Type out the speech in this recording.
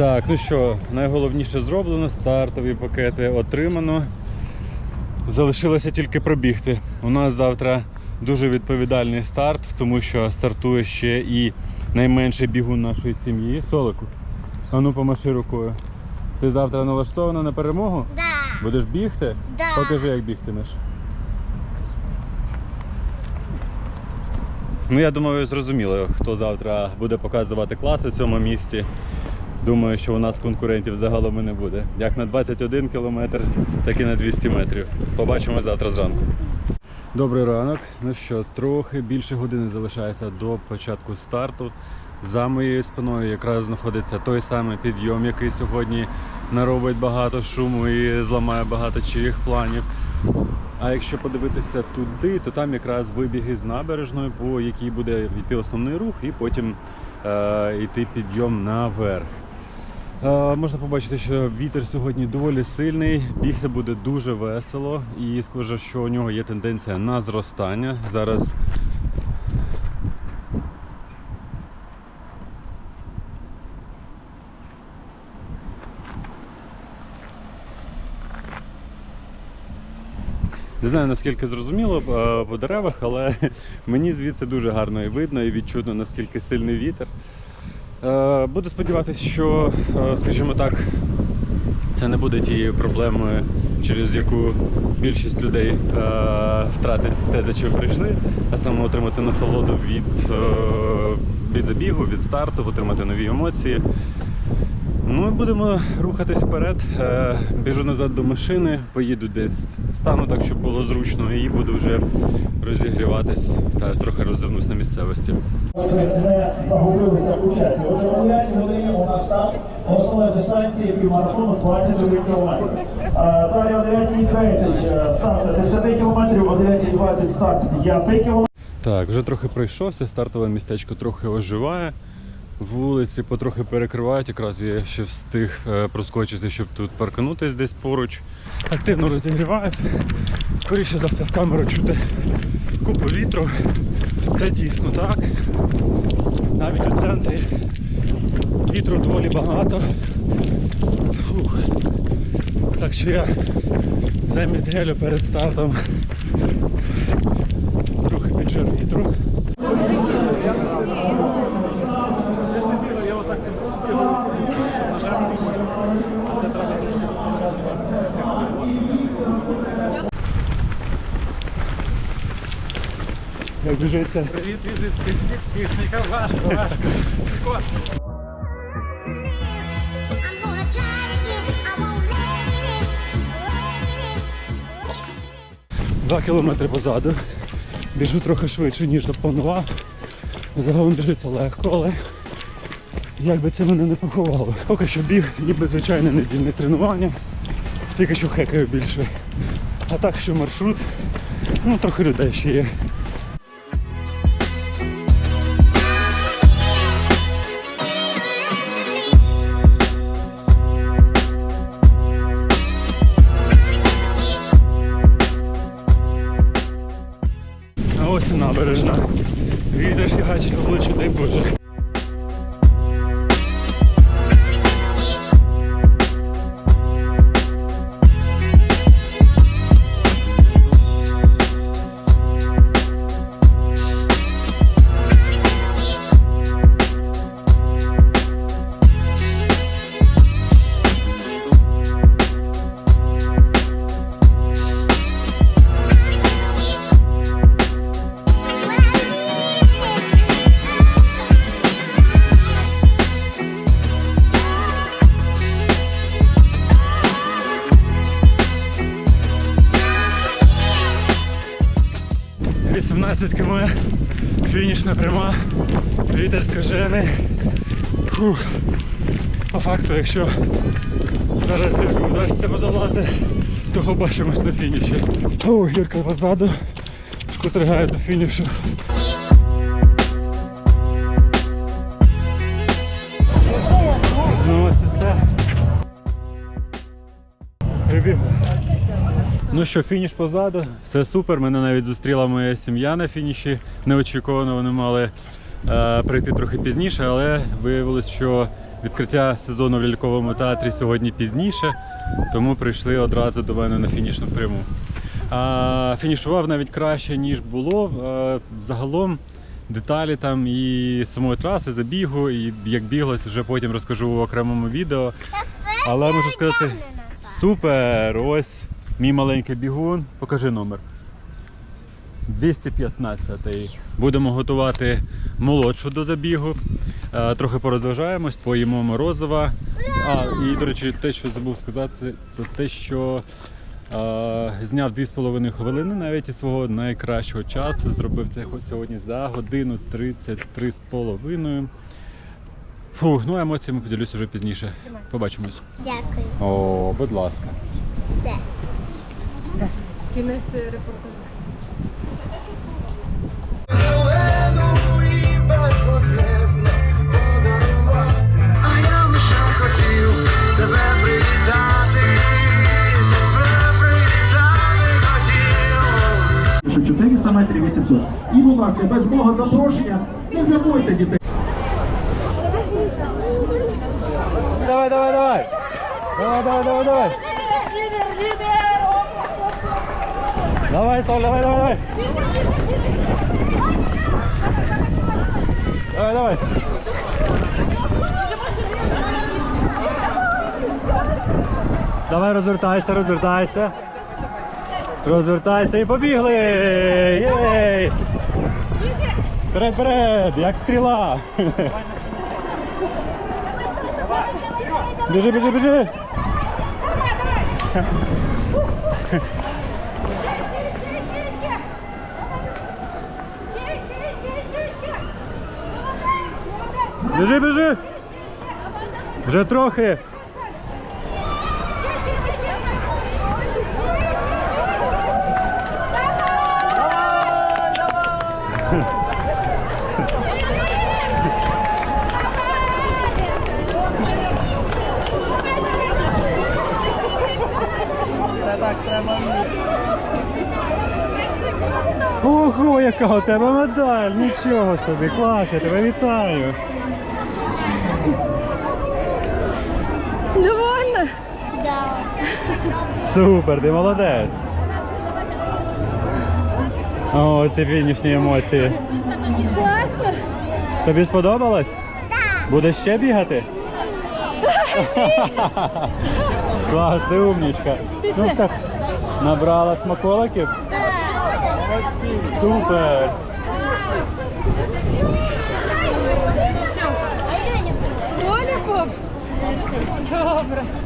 Так, ну що, найголовніше зроблено, стартові пакети отримано. Залишилося тільки пробігти. У нас завтра дуже відповідальний старт, тому що стартує ще і найменший бігун нашої сім'ї. Солику. А ну помаши рукою. Ти завтра налаштована на перемогу? Да. Будеш бігти? Да. Покажи, як бігтимеш. Ну, я думаю, зрозуміло, хто завтра буде показувати клас у цьому місті. Думаю, що у нас конкурентів загалом і не буде. Як на 21 кілометр, так і на 200 метрів. Побачимо завтра зранку. Добрий ранок. Ну що, трохи більше години залишається до початку старту. За моєю спиною якраз знаходиться той самий підйом, який сьогодні наробить багато шуму і зламає багато чиїх планів. А якщо подивитися туди, то там якраз вибіги з набережної, по якій буде йти основний рух, і потім е, йти підйом наверх. Е, можна побачити, що вітер сьогодні доволі сильний, бігти буде дуже весело, і схоже, що у нього є тенденція на зростання. Зараз Не знаю наскільки зрозуміло е, по деревах, але мені звідси дуже гарно і видно і відчутно наскільки сильний вітер. Е, Буду сподіватися, що, е, скажімо так, це не буде тією проблемою, через яку більшість людей е, втратить те, за що прийшли, а саме отримати насолоду від, від забігу, від старту, отримати нові емоції. І будемо рухатись вперед. Е, Біжу назад до машини, поїду десь, стану так, щоб було зручно, і буду вже розігріватись та трохи розвернусь на місцевості. загубилися. Отже, о 9 годині у нас старт основної дистанції півмарафону 21 км. Далі о 9.30 старт 10 км, о 9.20 старт 5 км. Так, вже трохи пройшовся, стартове містечко трохи оживає. Вулиці потрохи перекривають, якраз я ще встиг е, проскочити, щоб тут парканутись десь поруч. Активно розігріваюся. Скоріше за все в камеру чути купу вітру. Це дійсно так. Навіть у центрі вітру доволі багато. Фух. Так що я замість гелю перед стартом трохи піджив вітру. Як біжиться? Привіт, від підписника, важко, важко. Прикольно. It. Два кілометри позаду. Біжу трохи швидше, ніж запланував. Загалом біжиться легко, але як би це мене не поховало. Поки що біг, ніби звичайне недільне тренування, тільки що хекаю більше. А так що маршрут, ну трохи людей ще є. Ось і набережна. Вітер фігачить обличчя, дай Боже. — 18 км, фінішна пряма, вітер скажений. Фух. По факту, якщо зараз гірку вдасться подолати, то побачимось на фініші. О, гірка позаду, шкотригає до фінішу. Ну що, фініш позаду, все супер. Мене навіть зустріла моя сім'я на фініші. Неочікувано вони мали е, прийти трохи пізніше, але виявилось, що відкриття сезону в ляльковому театрі сьогодні пізніше, тому прийшли одразу до мене на фінішну пряму. А, фінішував навіть краще, ніж було. А, загалом деталі там і самої траси, забігу, і як біглось, вже потім розкажу в окремому відео. Але можу сказати, супер! Ось мій маленький бігун. Покажи номер. 215. Будемо готувати молодшу до забігу. Е, Трохи порозважаємось, поїмо морозива. А, і, до речі, те, що забув сказати, це те, що е, зняв 2,5 хвилини навіть із свого найкращого часу. Зробив це сьогодні за годину 33 з половиною. Фух, ну емоціями поділюсь уже пізніше. Побачимось. Дякую. О, будь ласка. Все. Кінець репортажу. А я лише хотів тебе привітати, тебе привітати хотів. Що 400 метрів 800. І, будь ласка, без мого запрошення не забудьте дітей. Давай, давай, давай. Давай, давай, давай, давай. Давай, Соль, давай, давай, давай. Давай, давай. Давай, розвертайся, розвертайся. Розвертайся і побігли. Єй! Вперед, вперед, як стріла. Біжи, біжи, біжи. Біжи, біжи. Вже трохи. Ого, яка у тебе медаль! Нічого собі, клас, я тебе вітаю. Довольно? Да. Супер, ти молодець. О, ці фінішні емоції. Класно. Тобі сподобалось? Так. Будеш ще бігати? Клас, ти умнічка. Ну все, набрала смаколиків? Супер. Dobra.